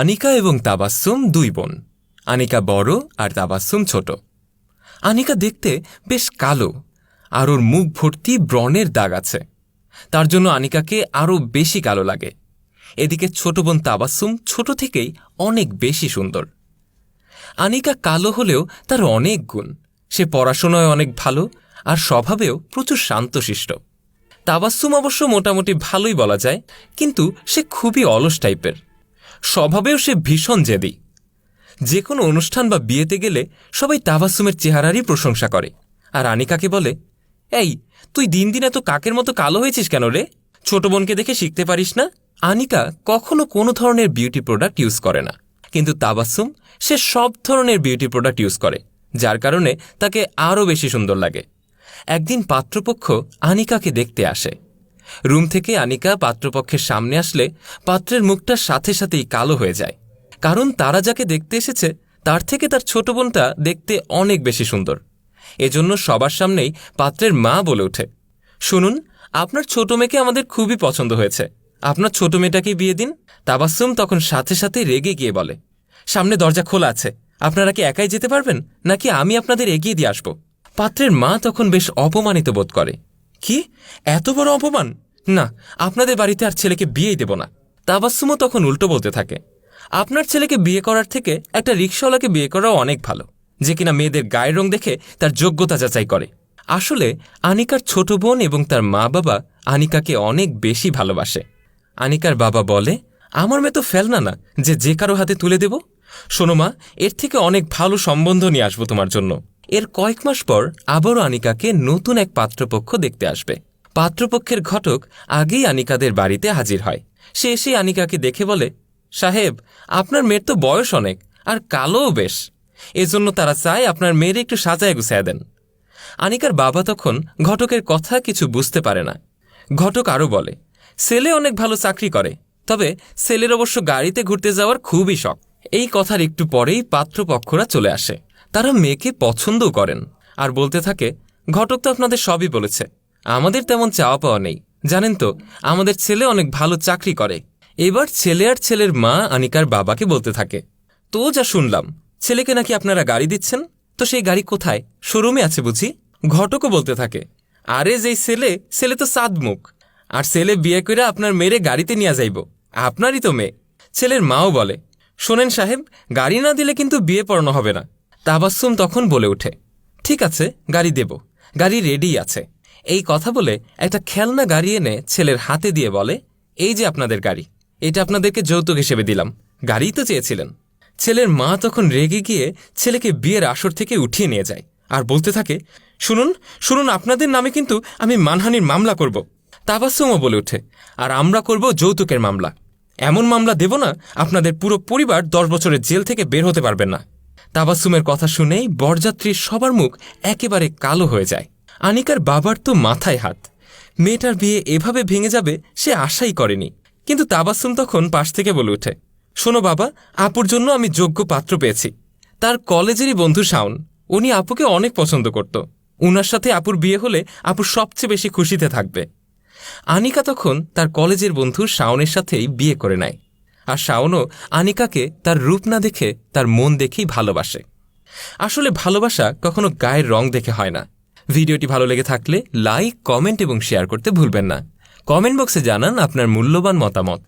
আনিকা এবং তাবাস্সুম দুই বোন। আনিকা বড় আর তাবাস্সুম ছোট। আনিকা দেখতে বেশ কালো, আর ওর মুখ ভর্তি ব্রণের দাগ আছে। তার জন্য আনিকাকে আরও বেশি কালো লাগে। এদিকে ছোট বোন তাবাস্সুম ছোট থেকেই অনেক বেশি সুন্দর। আনিকা কালো হলেও তার অনেক গুণ। সে পড়াশোনায় অনেক ভালো, আর স্বভাবেও প্রচুর শান্তশিষ্ট। তাবাস্সুম অবশ্য মোটামুটি ভালোই বলা যায়, কিন্তু সে খুবই অলস টাইপের। স্বভাবেও সে ভীষণ জেদি। যে কোনো অনুষ্ঠান বা বিয়েতে গেলে সবাই তাবাসুমের চেহারারই প্রশংসা করে। আর আনিকাকে বলে, এই, তুই দিন দিন এত কাকের মতো কালো হয়েছিস কেন রে? ছোট বোনকে দেখে শিখতে পারিস না? আনিকা কখনো কোনো ধরনের বিউটি প্রোডাক্ট ইউজ করে না। কিন্তু তাবাস্সুম, সে সব ধরনের বিউটি প্রোডাক্ট ইউজ করে, যার কারণে তাকে আরও বেশি সুন্দর লাগে। একদিন পাত্রপক্ষ আনিকাকে দেখতে আসে। রুম থেকে আনিকা পাত্রপক্ষের সামনে আসলে পাত্রের মুখটা সাথে সাথেই কালো হয়ে যায়। কারণ তারা যাকে দেখতে এসেছে, তার থেকে তার ছোট বোনটা দেখতে অনেক বেশি সুন্দর। এজন্য সবার সামনেই পাত্রের মা বলে ওঠে। শুনুন, আপনার ছোট মেয়েকে আমাদের খুবই পছন্দ হয়েছে। আপনার ছোট মেয়েটাকেই বিয়ে দিন। তাবাসুম তখন সাথে সাথে রেগে গিয়ে বলে, সামনে দরজা খোলা আছে। আপনারা কি একাই যেতে পারবেন? নাকি আমি আপনাদের এগিয়ে দিয়ে আসব? পাত্রের মা তখন বেশ অপমানিত বোধ করে। কি? এত বড় অপমান? না, আপনাদের বাড়িতে আর ছেলেকে বিয়েই দেব না। তাবাসুমও তখন উল্টো বলতে থাকে। আপনার ছেলেকে বিয়ে করার থেকে একটা রিক্সাওয়ালাকে বিয়ে করাও অনেক ভালো, যে কিনা মেয়েদের গায়ের রং দেখে তার যোগ্যতা যাচাই করে। আসলে, আনিকার ছোট বোন এবং তার মা বাবা আনিকাকে অনেক বেশি ভালোবাসে। আনিকার বাবা বলে, আমার মেয়ে তো ফেলনা না, যে যে কারও হাতে তুলে দেব শোনো মা, এর থেকে অনেক ভালো সম্বন্ধ নিয়ে আসব তোমার জন্য। এর কয়েক মাস পর আবারও আনিকাকে নতুন এক পাত্রপক্ষ দেখতে আসবে। পাত্রপক্ষের ঘটক আগেই আনিকাদের বাড়িতে হাজির হয়। সে এসে আনিকাকে দেখে বলে, সাহেব, আপনার মেয়ের তো বয়স অনেক, আর কালোও বেশ। এজন্য তারা চায় আপনার মেয়ের একটু সাজায় গুছায় দেন। আনিকার বাবা তখন ঘটকের কথা কিছু বুঝতে পারে না। ঘটক আরও বলে, ছেলে অনেক ভালো চাকরি করে, তবে ছেলের অবশ্য গাড়িতে ঘুরতে যাওয়ার খুবই শখ। এই কথার একটু পরেই পাত্রপক্ষরা চলে আসে। তারা মেয়েকে পছন্দও করেন আর বলতে থাকে, ঘটক তো আপনাদের সবই বলেছে। আমাদের তেমন চাওয়া পাওয়া নেই। জানেন তো, আমাদের ছেলে অনেক ভালো চাকরি করে। এবার ছেলে আর ছেলের মা আনিকার বাবাকে বলতে থাকে, তো যা শুনলাম, ছেলেকে নাকি আপনারা গাড়ি দিচ্ছেন? তো সেই গাড়ি কোথায়? শোরুমে আছে বুঝি? ঘটকও বলতে থাকে, আরে যেই ছেলে ছেলে তো সাদমুখ আর ছেলে বিয়ে করে আপনার মেয়েরে গাড়িতে নিয়ে যাইব। আপনারই তো মেয়ে। ছেলের মাও বলে শোনেন সাহেব, গাড়ি না দিলে কিন্তু বিয়ে পড়ানো হবে না। তাবাসুম তখন বলে ওঠে, ঠিক আছে, গাড়ি দেব। গাড়ি রেডি আছে। এই কথা বলে একটা খেলনা গাড়ি এনে ছেলের হাতে দিয়ে বলে, এই যে আপনাদের গাড়ি, এটা আপনাদেরকে যৌতুক হিসেবে দিলাম। গাড়িই তো চেয়েছিলেন। ছেলের মা তখন রেগে গিয়ে ছেলেকে বিয়ের আসর থেকে উঠিয়ে নিয়ে যায় আর বলতে থাকে, শুনুন শুনুন, আপনাদের নামে কিন্তু আমি মানহানির মামলা করব। তাবাসুমও বলে ওঠে, আর আমরা করব যৌতুকের মামলা। এমন মামলা দেব না, আপনাদের পুরো পরিবার দশ বছরের জেল থেকে বের হতে পারবেন না। তাবাসুমের কথা শুনেই বরযাত্রীর সবার মুখ একেবারে কালো হয়ে যায়। আনিকার বাবার তো মাথায় হাত। মেয়েটার বিয়ে এভাবে ভেঙে যাবে সে আশাই করেনি। কিন্তু তাবাসুম তখন পাশ থেকে বলে ওঠে, শোনো বাবা, আপুর জন্য আমি যোগ্য পাত্র পেয়েছি। তার কলেজেরই বন্ধু শাওন। উনি আপুকে অনেক পছন্দ করত। উনার সাথে আপুর বিয়ে হলে আপু সবচেয়ে বেশি খুশিতে থাকবে। আনিকা তখন তার কলেজের বন্ধু শাওনের সাথেই বিয়ে করে নেয়। আর শাওনও আনিকাকে তার রূপ না দেখে তার মন দেখেই ভালোবাসে। আসলে ভালোবাসা কখনো গায়ের রং দেখে হয় না। ভিডিওটি ভালো লেগে থাকলে লাইক, কমেন্ট এবং শেয়ার করতে ভুলবেন না। কমেন্ট বক্সে জানান আপনার মূল্যবান মতামত।